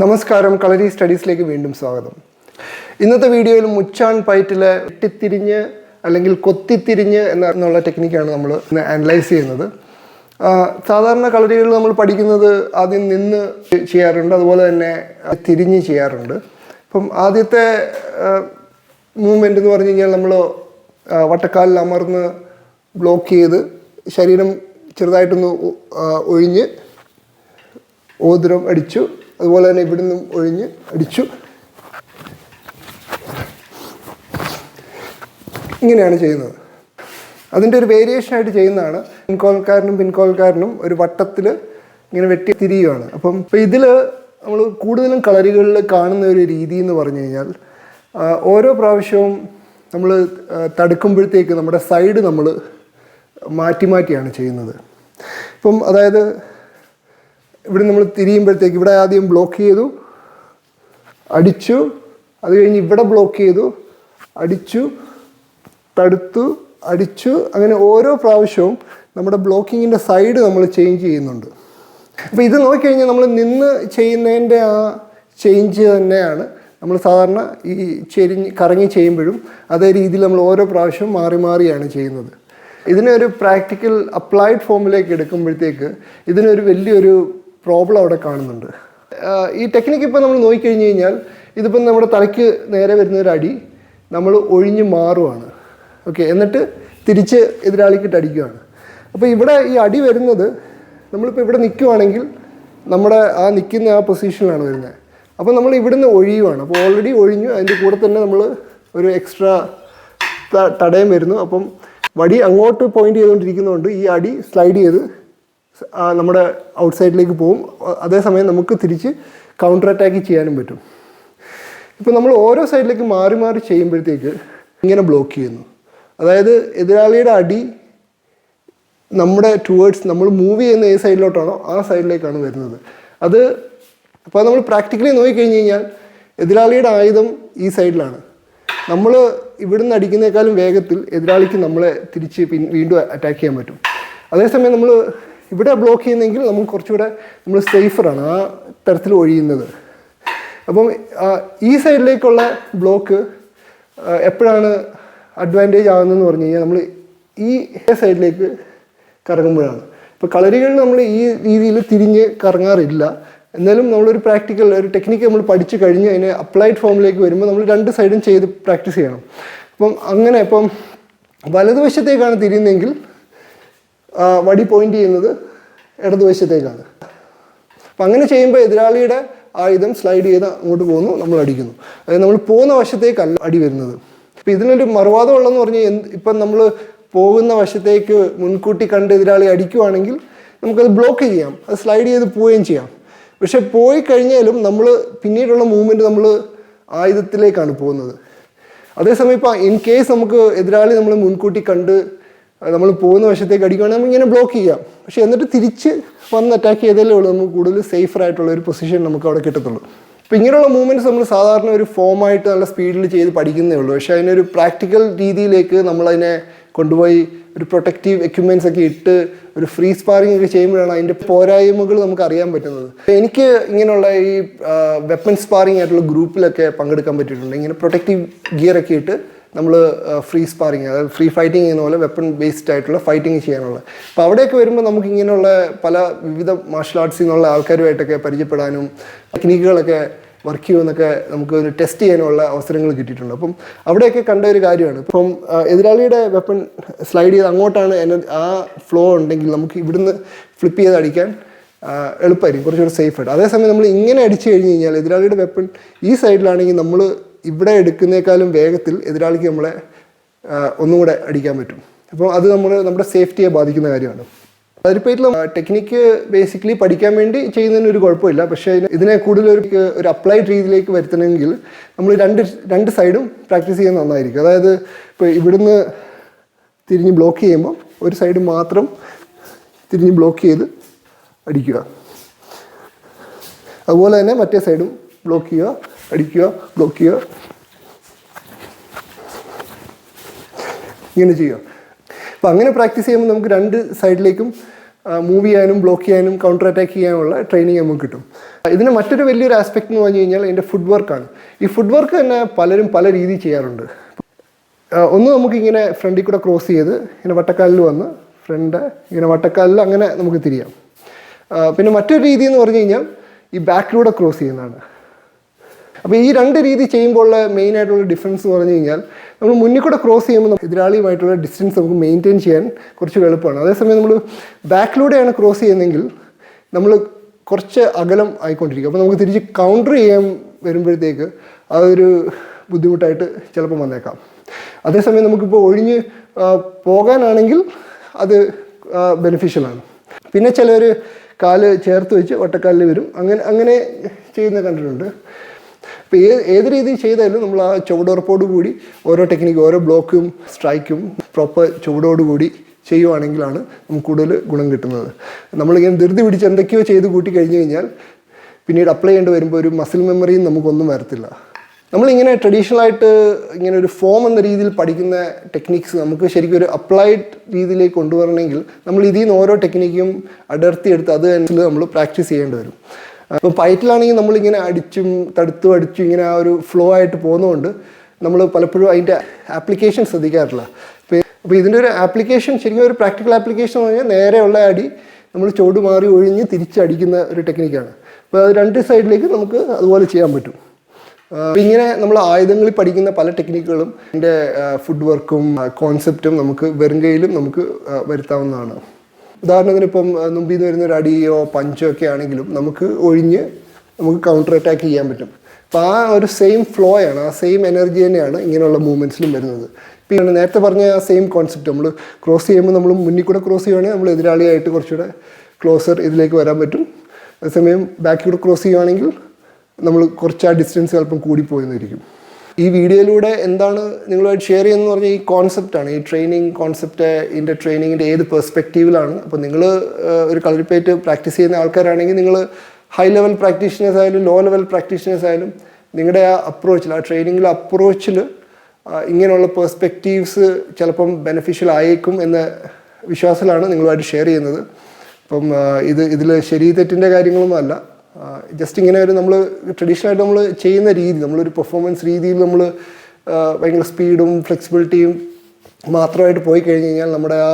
നമസ്കാരം കളരി സ്റ്റഡീസിലേക്ക് വീണ്ടും സ്വാഗതം. ഇന്നത്തെ വീഡിയോയിൽ മുച്ചാൻ പൈറ്റിലെ വെട്ടിത്തിരിഞ്ഞ് അല്ലെങ്കിൽ കൊത്തിത്തിരിഞ്ഞ് എന്ന എന്നുള്ള ടെക്നിക്കാണ് നമ്മൾ ഇന്ന് അനലൈസ് ചെയ്യുന്നത്. സാധാരണ കളരികളിൽ നമ്മൾ പഠിക്കുന്നത് ആദ്യം നിന്ന് ചെയ്യാറുണ്ട് അതുപോലെ തന്നെ തിരിഞ്ഞ് ചെയ്യാറുണ്ട്. അപ്പം ആദ്യത്തെ മൂവ്മെന്റ് എന്ന് പറഞ്ഞു കഴിഞ്ഞാൽ നമ്മൾ വട്ടക്കാലിൽ അമർന്ന് ബ്ലോക്ക് ചെയ്ത് ശരീരം ചെറുതായിട്ടൊന്ന് ഒഴിഞ്ഞ് ഓതിരം അടിച്ചു അതുപോലെ തന്നെ ഇവിടുന്നും ഒഴിഞ്ഞ് അടിച്ചു. ഇങ്ങനെയാണ് ചെയ്യുന്നത്. അതിന്റെ ഒരു വേരിയേഷൻ ആയിട്ട് ചെയ്യുന്നതാണ്. പിൻകോൽക്കാരനും പിൻകോൽക്കാരനും ഒരു വട്ടത്തിൽ ഇങ്ങനെ വെട്ടി തിരിയുകയാണ് അപ്പം ഇപ്പം ഇതിൽ നമ്മൾ കൂടുതലും കളരികളിൽ കാണുന്ന ഒരു രീതി എന്ന് പറഞ്ഞു കഴിഞ്ഞാൽ ഓരോ പ്രാവശ്യവും നമ്മൾ തടുക്കുമ്പോഴത്തേക്ക് നമ്മുടെ സൈഡ് നമ്മൾ മാറ്റി മാറ്റിയാണ് ചെയ്യുന്നത്. ഇപ്പം അതായത് ഇവിടെ നമ്മൾ തിരിയുമ്പോഴത്തേക്ക് ഇവിടെ ആദ്യം ബ്ലോക്ക് ചെയ്തു. അടിച്ചു. അത് കഴിഞ്ഞ് ഇവിടെ ബ്ലോക്ക് ചെയ്തു. അടിച്ചു. തടുത്തു. അടിച്ചു. അങ്ങനെ ഓരോ പ്രാവശ്യവും നമ്മുടെ ബ്ലോക്കിങ്ങിന്റെ സൈഡ് നമ്മൾ ചേഞ്ച് ചെയ്യുന്നുണ്ട്. അപ്പോൾ ഇത് നോക്കിക്കഴിഞ്ഞാൽ നമ്മൾ നിന്ന് ചെയ്യുന്നതിന്റെ ആ ചേഞ്ച് തന്നെയാണ്. നമ്മൾ സാധാരണ ഈ ചെരിഞ്ഞ് കറങ്ങി ചെയ്യുമ്പോഴും അതേ രീതിയിൽ നമ്മൾ ഓരോ പ്രാവശ്യവും മാറി മാറിയാണ് ചെയ്യുന്നത്. ഇതിനെ ഒരു പ്രാക്ടിക്കൽ അപ്ലൈഡ് ഫോമിലേക്ക് എടുക്കുമ്പോഴത്തേക്ക് ഇതിനൊരു വലിയൊരു പ്രോബ്ലം അവിടെ കാണുന്നുണ്ട്. ഈ ടെക്നിക്ക് ഇപ്പോൾ നമ്മൾ നോക്കിക്കഴിഞ്ഞ് കഴിഞ്ഞാൽ ഇതിപ്പം നമ്മുടെ തലയ്ക്ക് നേരെ വരുന്ന ഒരു അടി നമ്മൾ ഒഴിഞ്ഞ് മാറുവാണ്. ഓക്കെ എന്നിട്ട് തിരിച്ച് എതിരാളിക്കിട്ട് അടിക്കുകയാണ് അപ്പോൾ ഇവിടെ ഈ അടി വരുന്നത് നമ്മളിപ്പോൾ ഇവിടെ നിൽക്കുവാണെങ്കിൽ നമ്മുടെ ആ നിൽക്കുന്ന ആ പൊസിഷനിലാണ് വരുന്നത്. അപ്പോൾ നമ്മൾ ഇവിടുന്ന് ഒഴിയുവാണ്. അപ്പോൾ ഓൾറെഡി ഒഴിഞ്ഞു അതിന്റെ കൂടെ തന്നെ നമ്മൾ ഒരു എക്സ്ട്രാ തടയം വരുന്നു. അപ്പം വടി അങ്ങോട്ട് പോയിന്റ് ചെയ്തുകൊണ്ടിരിക്കുന്നതുകൊണ്ട് ഈ അടി സ്ലൈഡ് ചെയ്ത് നമ്മുടെ ഔട്ട്സൈഡിലേക്ക് പോകും അതേസമയം നമുക്ക് തിരിച്ച് കൗണ്ടർ അറ്റാക്ക് ചെയ്യാനും പറ്റും. ഇപ്പോൾ നമ്മൾ ഓരോ സൈഡിലേക്ക് മാറി മാറി ചെയ്യുമ്പോഴത്തേക്ക് ഇങ്ങനെ ബ്ലോക്ക് ചെയ്യുന്നു. അതായത് എതിരാളിയുടെ അടി നമ്മുടെ ടുവേർഡ്സ് നമ്മൾ മൂവ് ചെയ്യുന്ന ഏത് സൈഡിലോട്ടാണോ ആ സൈഡിലേക്കാണ് വരുന്നത്. അത് അപ്പോൾ നമ്മൾ പ്രാക്ടിക്കലി നോക്കിക്കഴിഞ്ഞ് കഴിഞ്ഞാൽ എതിരാളിയുടെ ആയുധം ഈ സൈഡിലാണ് നമ്മൾ ഇവിടുന്ന് അടിക്കുന്നേക്കാളും വേഗത്തിൽ എതിരാളിക്ക് നമ്മളെ തിരിച്ച് വീണ്ടും അറ്റാക്ക് ചെയ്യാൻ പറ്റും. അതേസമയം നമ്മൾ ഇവിടെ ബ്ലോക്ക് ചെയ്യുന്നെങ്കിൽ നമുക്ക് കുറച്ചുകൂടെ നമ്മൾ സേഫറാണ് ആ തരത്തിൽ ഒഴിയുന്നത്. അപ്പം ഈ സൈഡിലേക്കുള്ള ബ്ലോക്ക് എപ്പോഴാണ് അഡ്വാന്റേജ് ആകുന്നതെന്ന് പറഞ്ഞു കഴിഞ്ഞാൽ നമ്മൾ ഈ സൈഡിലേക്ക് കറങ്ങുമ്പോഴാണ്. ഇപ്പോൾ കളരികളിൽ നമ്മൾ ഈ രീതിയിൽ തിരിഞ്ഞ് കറങ്ങാറില്ല. എന്നാലും നമ്മളൊരു പ്രാക്ടിക്കൽ ഒരു ടെക്നിക്ക് നമ്മൾ പഠിച്ചു കഴിഞ്ഞ് അതിനെ അപ്ലൈഡ് ഫോമിലേക്ക് വരുമ്പോൾ നമ്മൾ രണ്ട് സൈഡും ചെയ്ത് പ്രാക്ടീസ് ചെയ്യണം. അപ്പം അങ്ങനെ ഇപ്പം വലതുവശത്തേക്കാണ് തിരിയുന്നതെങ്കിൽ വടി പോയിന്റ് ചെയ്യുന്നത് ഇടതുവശത്തേക്കാണ്. അപ്പം അങ്ങനെ ചെയ്യുമ്പോൾ എതിരാളിയുടെ ആയുധം സ്ലൈഡ് ചെയ്ത് അങ്ങോട്ട് പോകുന്നു നമ്മൾ അടിക്കുന്നു. അതായത് നമ്മൾ പോകുന്ന വശത്തേക്കല്ല അടി വരുന്നത്. ഇപ്പം ഇതിനൊരു മറുവാദം ഉള്ളതെന്ന് പറഞ്ഞാൽ എന്ത് ഇപ്പം നമ്മൾ പോകുന്ന വശത്തേക്ക് മുൻകൂട്ടി കണ്ട് എതിരാളി അടിക്കുവാണെങ്കിൽ നമുക്കത് ബ്ലോക്ക് ചെയ്യാം. അത് സ്ലൈഡ് ചെയ്ത് പോവുകയും ചെയ്യാം. പക്ഷെ പോയി കഴിഞ്ഞാലും നമ്മൾ പിന്നീടുള്ള മൂവ്മെന്റ് നമ്മൾ ആയുധത്തിലേക്കാണ് പോകുന്നത്. അതേസമയം ഇപ്പം ഇൻ കേസ് നമുക്ക് എതിരാളി നമ്മൾ മുൻകൂട്ടി കണ്ട് നമ്മൾ പോകുന്ന വശത്തേക്ക് അടിക്കുകയാണെങ്കിൽ നമ്മൾ ഇങ്ങനെ ബ്ലോക്ക് ചെയ്യാം. പക്ഷെ എന്നിട്ട് തിരിച്ച് വന്ന് അറ്റാക്ക് ചെയ്തല്ലേ ഉള്ളൂ. നമുക്ക് കൂടുതൽ സേഫർ ആയിട്ടുള്ള ഒരു പൊസിഷൻ നമുക്ക് അവിടെ കിട്ടത്തുള്ളൂ. അപ്പോൾ ഇങ്ങനെയുള്ള മൂവ്മെന്റ്സ് നമ്മൾ സാധാരണ ഒരു ഫോമായിട്ട് നല്ല സ്പീഡിൽ ചെയ്ത് പഠിക്കുന്നേ ഉള്ളൂ. പക്ഷേ അതിനൊരു പ്രാക്ടിക്കൽ രീതിയിലേക്ക് നമ്മളതിനെ കൊണ്ടുപോയി ഒരു പ്രൊട്ടക്റ്റീവ് എക്യുപ്മെന്റ്സ് ഒക്കെ ഇട്ട് ഒരു ഫ്രീ സ്പാറിംഗ് ഒക്കെ ചെയ്യുമ്പോഴാണ് അതിന്റെ പോരായ്മകൾ നമുക്ക് അറിയാൻ പറ്റുന്നത്. എനിക്ക് ഇങ്ങനെയുള്ള ഈ വെപ്പൺ സ്പാറിംഗ് ആയിട്ടുള്ള ഗ്രൂപ്പിലൊക്കെ പങ്കെടുക്കാൻ പറ്റിയിട്ടുണ്ട്. ഇങ്ങനെ പ്രൊട്ടക്റ്റീവ് ഗിയർ ഒക്കെ ഇട്ട് നമ്മൾ ഫ്രീ സ്പാറിങ് അതായത് ഫ്രീ ഫൈറ്റിംഗ് ചെയ്യുന്ന പോലെ വെപ്പൺ ബേസ്ഡ് ആയിട്ടുള്ള ഫൈറ്റിംഗ് ചെയ്യാനുള്ള. അപ്പോൾ അവിടെയൊക്കെ വരുമ്പോൾ നമുക്ക് ഇങ്ങനെയുള്ള പല വിവിധ മാർഷൽ ആർട്സിൽ നിന്നുള്ള ആൾക്കാരുമായിട്ടൊക്കെ പരിചയപ്പെടാനും ടെക്നിക്കുകളൊക്കെ വർക്ക് ചെയ്യുമെന്നൊക്കെ നമുക്ക് ഒരു ടെസ്റ്റ് ചെയ്യാനുള്ള അവസരങ്ങൾ കിട്ടിയിട്ടുണ്ട്. അപ്പം അവിടെയൊക്കെ കണ്ട ഒരു കാര്യമാണ്. ഇപ്പം എതിരാളിയുടെ വെപ്പൺ സ്ലൈഡ് ചെയ്ത് അങ്ങോട്ടാണ് എന്നെ ആ ഫ്ലോ ഉണ്ടെങ്കിൽ നമുക്ക് ഇവിടുന്ന് ഫ്ലിപ്പ് ചെയ്ത് അടിക്കാൻ എളുപ്പമായിരിക്കും. കുറച്ചുകൂടെ സേഫ് ആയിട്ട് അതേസമയം നമ്മൾ ഇങ്ങനെ അടിച്ചു കഴിഞ്ഞ് കഴിഞ്ഞാൽ എതിരാളിയുടെ വെപ്പൺ ഈ സൈഡിലാണെങ്കിൽ നമ്മൾ ഇവിടെ എടുക്കുന്നേക്കാളും വേഗത്തിൽ എതിരാളിക്ക് നമ്മളെ ഒന്നും കൂടെ അടിക്കാൻ പറ്റും. അപ്പോൾ അത് നമ്മൾ നമ്മുടെ സേഫ്റ്റിയെ ബാധിക്കുന്ന കാര്യമാണ്. അതിരിപ്പേറ്റിൽ ടെക്നിക്ക് ബേസിക്കലി പഠിക്കാൻ വേണ്ടി ചെയ്യുന്നതിന് ഒരു കുഴപ്പമില്ല. പക്ഷേ ഇതിനെ കൂടുതൽ ഒരു ഒരു അപ്ലൈഡ് രീതിയിലേക്ക് വരുത്തണമെങ്കിൽ നമ്മൾ രണ്ട് രണ്ട് സൈഡും പ്രാക്ടീസ് ചെയ്യാൻ നന്നായിരിക്കും. അതായത് ഇപ്പോൾ ഇവിടുന്ന് തിരിഞ്ഞ് ബ്ലോക്ക് ചെയ്യുമ്പോൾ ഒരു സൈഡ് മാത്രം തിരിഞ്ഞ് ബ്ലോക്ക് ചെയ്ത് അടിക്കുക. അതുപോലെ തന്നെ മറ്റേ സൈഡും ബ്ലോക്ക് ചെയ്യുക. അടിക്കുക ബ്ലോക്ക് ചെയ്യുക. ഇങ്ങനെ ചെയ്യുക. അപ്പം അങ്ങനെ പ്രാക്ടീസ് ചെയ്യുമ്പോൾ നമുക്ക് രണ്ട് സൈഡിലേക്കും മൂവ് ചെയ്യാനും ബ്ലോക്ക് ചെയ്യാനും കൗണ്ടർ അറ്റാക്ക് ചെയ്യാനുള്ള ട്രെയിനിങ് നമുക്ക് കിട്ടും. ഇതിന് മറ്റൊരു വലിയൊരു ആസ്പെക്ട് എന്ന് പറഞ്ഞു കഴിഞ്ഞാൽ എന്റെ ഫുഡ് വർക്കാണ് ഈ ഫുഡ് വർക്ക് തന്നെ പലരും പല രീതിയിൽ ചെയ്യാറുണ്ട്. ഒന്ന് നമുക്കിങ്ങനെ ഫ്രണ്ടിൽ കൂടെ ക്രോസ് ചെയ്ത് ഇങ്ങനെ വട്ടക്കാലിൽ വന്ന് ഫ്രണ്ട് ഇങ്ങനെ വട്ടക്കാലിൽ അങ്ങനെ നമുക്ക് തിരിയാം. പിന്നെ മറ്റൊരു രീതി എന്ന് പറഞ്ഞു കഴിഞ്ഞാൽ ഈ ബാക്കിലൂടെ ക്രോസ് ചെയ്യുന്നതാണ്. അപ്പോൾ ഈ രണ്ട് രീതി ചെയ്യുമ്പോൾ മെയിൻ ആയിട്ടുള്ള ഡിഫറൻസ് പറഞ്ഞു കഴിഞ്ഞാൽ നമ്മൾ മുന്നിൽ കൂടെ ക്രോസ് ചെയ്യുമ്പോൾ എതിരാളിയുമായിട്ടുള്ള ഡിസ്റ്റൻസ് നമുക്ക് മെയിന്റെയിൻ ചെയ്യാൻ കുറച്ച് എളുപ്പമാണ്. അതേസമയം നമ്മൾ ബാക്കിലൂടെയാണ് ക്രോസ് ചെയ്യുന്നതെങ്കിൽ നമ്മൾ കുറച്ച് അകലം ആയിക്കൊണ്ടിരിക്കും. അപ്പോൾ നമുക്ക് തിരിച്ച് കൗണ്ടർ ചെയ്യാൻ വരുമ്പോഴത്തേക്ക് അതൊരു ബുദ്ധിമുട്ടായിട്ട് ചിലപ്പോൾ വന്നേക്കാം. അതേസമയം നമുക്കിപ്പോൾ ഒഴിഞ്ഞ് ആ, പോകാനാണെങ്കിൽ അത് ബെനിഫിഷ്യലാണ് പിന്നെ ചിലർ കാൽ ചേർത്ത് വെച്ച് ഒറ്റക്കാലിൽ വരും. അങ്ങനെ അങ്ങനെ ചെയ്യുന്ന കണ്ടിട്ടുണ്ട്. അപ്പോൾ ഏത് രീതിയിൽ ചെയ്താലും നമ്മൾ ആ ചുവടുറപ്പോട് കൂടി ഓരോ ടെക്നിക്ക് ഓരോ ബ്ലോക്കും സ്ട്രൈക്കും പ്രോപ്പർ ചുവടോടുകൂടി ചെയ്യുവാണെങ്കിലാണ് നമുക്ക് കൂടുതൽ ഗുണം കിട്ടുന്നത്. നമ്മളിങ്ങനെ ധൃതി പിടിച്ച് എന്തൊക്കെയോ ചെയ്ത് കൂട്ടി കഴിഞ്ഞ് കഴിഞ്ഞാൽ പിന്നീട് അപ്ലൈ ചെയ്യേണ്ടി വരുമ്പോൾ ഒരു മസിൽ മെമ്മറിയും നമുക്കൊന്നും വരത്തില്ല. നമ്മളിങ്ങനെ ട്രഡീഷണൽ ആയിട്ട് ഇങ്ങനെ ഒരു ഫോം എന്ന രീതിയിൽ പഠിക്കുന്ന ടെക്നിക്സ് നമുക്ക് ശരിക്കും ഒരു അപ്ലൈഡ് രീതിയിലേക്ക് കൊണ്ടുവരണമെങ്കിൽ നമ്മൾ ഇതിൽ നിന്ന് ഓരോ ടെക്നിക്കും അടർത്തിയെടുത്ത് അത് നമ്മൾ പ്രാക്ടീസ് ചെയ്യേണ്ടി വരും. അപ്പോൾ പയറ്റിലാണെങ്കിൽ നമ്മളിങ്ങനെ അടിച്ചും തടുത്തും അടിച്ചും ഇങ്ങനെ ആ ഒരു ഫ്ലോ ആയിട്ട് പോകുന്നതുകൊണ്ട് നമ്മൾ പലപ്പോഴും അതിന്റെ ആപ്ലിക്കേഷൻ ശ്രദ്ധിക്കാറില്ല. അപ്പോൾ ഇതിന്റെ ഒരു ആപ്ലിക്കേഷൻ ശരിക്കും ഒരു പ്രാക്ടിക്കൽ ആപ്ലിക്കേഷൻ എന്ന് പറഞ്ഞാൽ നേരെയുള്ള അടി നമ്മൾ ചുവട് മാറി ഒഴിഞ്ഞ് തിരിച്ചടിക്കുന്ന ഒരു ടെക്നിക്കാണ് അപ്പോൾ അത് രണ്ട് സൈഡിലേക്ക് നമുക്ക് അതുപോലെ ചെയ്യാൻ പറ്റും. ഇങ്ങനെ നമ്മൾ ആയുധങ്ങളിൽ പഠിക്കുന്ന പല ടെക്നിക്കുകളും എന്റെ ഫുഡ് വർക്കും കോൺസെപ്റ്റും നമുക്ക് വെറും കൈയിലും നമുക്ക് വരുത്താവുന്നതാണ്. ഉദാഹരണത്തിന് ഇപ്പം മുമ്പിൽ നിന്ന് വരുന്ന ഒരു അടിയോ പഞ്ചോ ഒക്കെ ആണെങ്കിലും നമുക്ക് ഒഴിഞ്ഞ് നമുക്ക് കൗണ്ടർ അറ്റാക്ക് ചെയ്യാൻ പറ്റും. അപ്പോൾ ആ ഒരു സെയിം ഫ്ലോ ആണ് ആ സെയിം എനർജി തന്നെയാണ് ഇങ്ങനെയുള്ള മൂവ്മെന്റ്സിലും വരുന്നത്. പിന്നെ നേരത്തെ പറഞ്ഞ ആ സെയിം കോൺസെപ്റ്റ് നമ്മൾ ക്രോസ് ചെയ്യുമ്പോൾ നമ്മൾ മുന്നിൽ കൂടെ ക്രോസ് ചെയ്യുവാണെങ്കിൽ നമ്മൾ എതിരാളിയായിട്ട് കുറച്ചുകൂടെ ക്ലോസർ ഇതിലേക്ക് വരാൻ പറ്റും. അതേസമയം ബാക്കിൽ കൂടെ ക്രോസ് ചെയ്യുവാണെങ്കിൽ നമ്മൾ കുറച്ച് ആ ഡിസ്റ്റൻസ് അല്പം കൂടിപ്പോയെന്നിരിക്കും ഈ വീഡിയോയിലൂടെ എന്താണ് നിങ്ങളുമായിട്ട് ഷെയർ ചെയ്യുന്നത് പറഞ്ഞാൽ ഈ കോൺസെപ്റ്റാണ് ഈ ട്രെയിനിങ് കോൺസെപ്റ്റ് ഇതിന്റെ ട്രെയിനിങ്ങിന്റെ ഏത് പെർസ്പെക്റ്റീവിലാണ് അപ്പോൾ നിങ്ങൾ ഒരു കളരിപ്പേറ്റ് പ്രാക്ടീസ് ചെയ്യുന്ന ആൾക്കാരാണെങ്കിൽ നിങ്ങൾ ഹൈ ലെവൽ പ്രാക്ടീഷണേഴ്സ് ആയാലും ലോ ലെവൽ പ്രാക്ടീഷണേഴ്സ് ആയാലും നിങ്ങളുടെ ആ അപ്രോച്ചിൽ ആ ട്രെയിനിങ്ങിലെ അപ്രോച്ചിൽ ഇങ്ങനെയുള്ള പെർസ്പെക്റ്റീവ്സ് ചിലപ്പം ബെനിഫിഷ്യൽ ആയേക്കും എന്ന വിശ്വാസത്തിലാണ് നിങ്ങളുമായിട്ട് ഷെയർ ചെയ്യുന്നത്. അപ്പം ഇത് ഇതിൽ ശരി തെറ്റിന്റെ കാര്യങ്ങളൊന്നും അല്ല ജസ്റ്റ് ഇങ്ങനെ ഒരു നമ്മൾ ട്രഡീഷണൽ ആയിട്ട് നമ്മൾ ചെയ്യുന്ന രീതി നമ്മളൊരു പെർഫോമൻസ് രീതിയിൽ നമ്മൾ ഭയങ്കര സ്പീഡും ഫ്ലെക്സിബിലിറ്റിയും മാത്രമായിട്ട് പോയി കഴിഞ്ഞ് കഴിഞ്ഞാൽ നമ്മുടെ ആ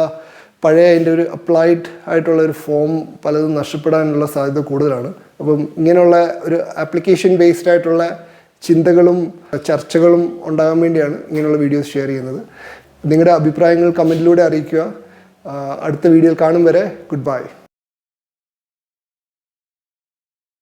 പഴയ അതിന്റെ ഒരു അപ്ലൈഡ് ആയിട്ടുള്ള ഒരു ഫോം പലതും നഷ്ടപ്പെടാനുള്ള സാധ്യത കൂടുതലാണ്. അപ്പം ഇങ്ങനെയുള്ള ഒരു ആപ്ലിക്കേഷൻ ബേസ്ഡ് ആയിട്ടുള്ള ചിന്തകളും ചർച്ചകളും ഉണ്ടാകാൻ വേണ്ടിയാണ് ഇങ്ങനെയുള്ള വീഡിയോസ് ഷെയർ ചെയ്യുന്നത്. നിങ്ങളുടെ അഭിപ്രായങ്ങൾ കമന്റിലൂടെ അറിയിക്കുക. അടുത്ത വീഡിയോയിൽ കാണും വരെ ഗുഡ് ബൈ